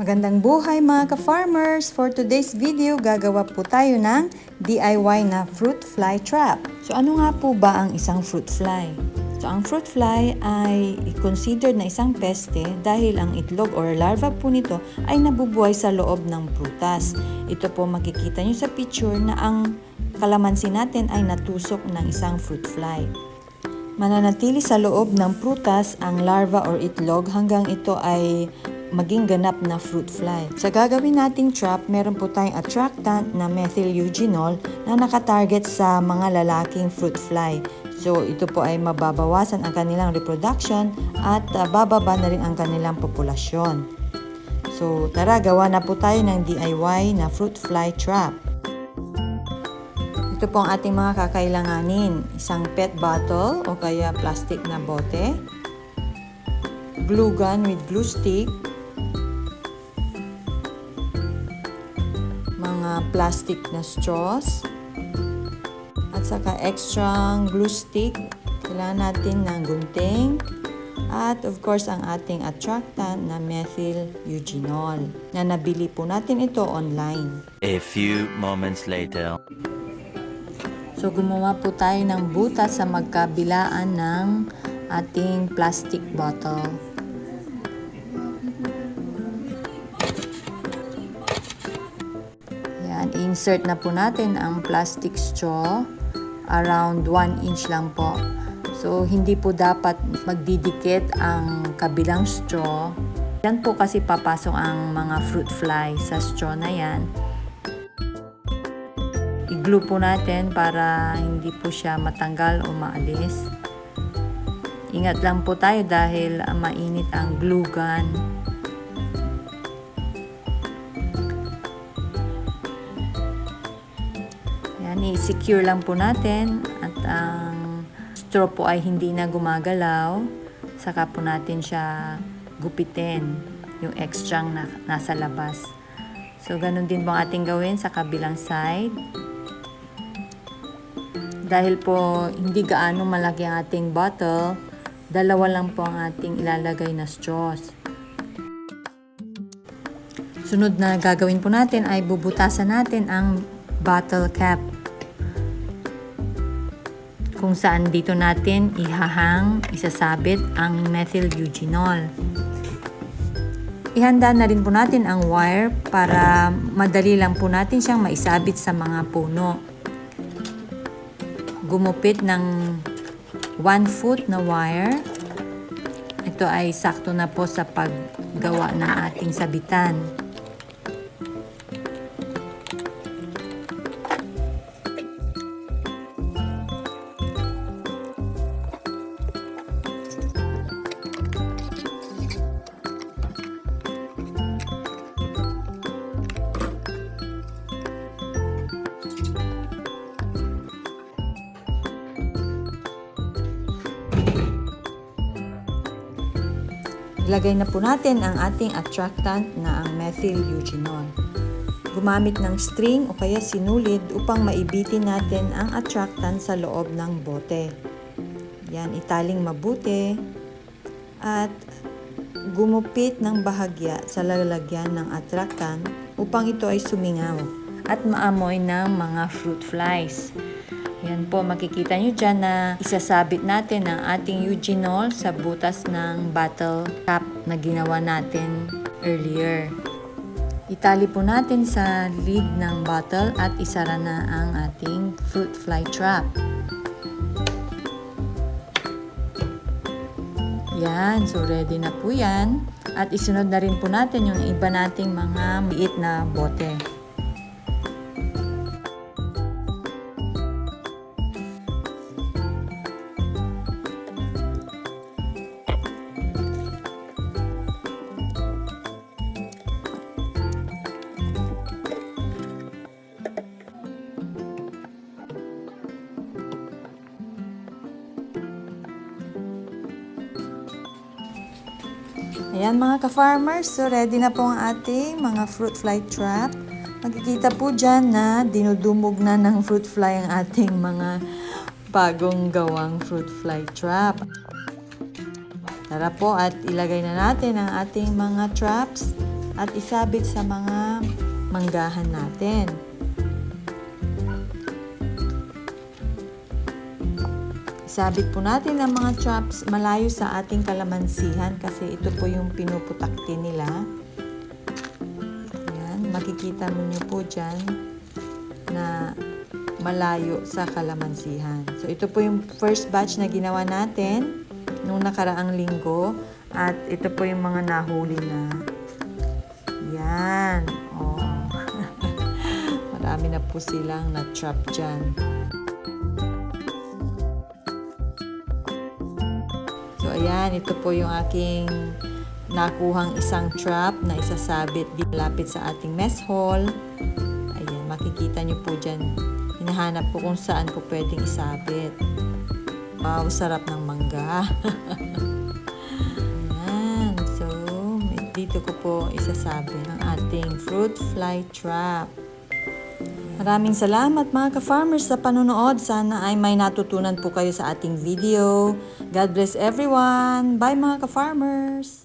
Magandang buhay mga ka-farmers! For today's video, gagawa po tayo ng DIY na fruit fly trap. So ano nga po ba ang isang fruit fly? So ang fruit fly ay considered na isang peste dahil ang itlog or larva po nito ay nabubuhay sa loob ng prutas. Ito po makikita nyo sa picture na ang kalamansi natin ay natusok ng isang fruit fly. Mananatili sa loob ng prutas ang larva or itlog hanggang ito ay maging ganap na fruit fly. Sa gagawin nating trap, meron po tayong attractant na methyl eugenol na nakatarget sa mga lalaking fruit fly. So ito po ay mababawasan ang kanilang reproduction at uh, bababa na rin ang kanilang populasyon. So tara, gawa na po tayo ng DIY na fruit fly trap. Ito po ang ating mga kakailanganin. Isang PET bottle o kaya plastic na bote. Glue gun with glue stick. Mga plastic na straws. At saka extra glue stick. Kailangan natin ng gunting. At of course, ang ating attractant na methyl eugenol na nabili po natin ito online. A few moments later. So gumawa po tayo ng butas sa magkabilaan ng ating plastic bottle. Insert na po natin ang plastic straw around 1 inch lang po. So hindi po dapat magdidikit ang kabilang straw. Yan po kasi papasok ang mga fruit fly sa straw na yan i-glue po natin para hindi po siya matanggal o maalis. Ingat lang po tayo dahil ah, mainit ang glue gun. Yan, i-secure lang po natin at ang straw po ay hindi na gumagalaw. Saka po natin siya gupitin yung extra na nasa labas. So, ganun din po ang ating gawin sa kabilang side. Dahil po hindi gaano malaki ang ating bottle, dalawa lang po ang ating ilalagay na straws. Sunod na gagawin po natin ay bubutasan natin ang bottle cap. Kung saan dito natin ihahang, isasabit ang methyl eugenol. Ihanda na rin po natin ang wire para madali lang po natin siyang maisabit sa mga puno gumupit ng 1 foot na wire. Ito ay sakto na po sa paggawa ng ating sabitan. Ilagay na po natin ang ating attractant na ang methyl eugenol. Gumamit ng string o kaya sinulid upang maibitin natin ang attractant sa loob ng bote. Yan, italing mabuti at gumupit ng bahagya sa lalagyan ng attractant upang ito ay sumingaw at maamoy ng mga fruit flies. Yan po, makikita nyo dyan na isasabit natin ang ating eugenol sa butas ng bottle cap na ginawa natin earlier. Itali po natin sa lid ng bottle at isara na ang ating fruit fly trap. Yan, so ready na po yan. At isunod na rin po natin yung iba nating mga liit na bote. Ayan mga ka-farmers, so ready na po ang ating mga fruit fly trap. Makikita po dyan na dinudumog na ng fruit fly ang ating mga bagong gawang fruit fly trap. Tara po at ilagay na natin ang ating mga traps at isabit sa mga manggahan natin. Isabit po natin ang mga traps malayo sa ating kalamansihan kasi ito po yung pinuputakti nila. Yan, makikita mo nyo po dyan na malayo sa kalamansihan. So ito po yung first batch na ginawa natin nung nakaraang linggo at ito po yung mga nahuli na. Yan. Oh. Marami na po silang na-trap dyan. Ayan, ito po yung aking nakuhang isang trap na isasabit di lapit sa ating mess hall. Ayan, makikita nyo po dyan. Hinahanap ko kung saan ko pwedeng isabit. Wow, sarap ng mangga. Ayan, so dito ko po isasabit ang ating fruit fly trap. Maraming salamat mga ka-farmers sa panonood. Sana ay may natutunan po kayo sa ating video. God bless everyone. Bye mga ka-farmers.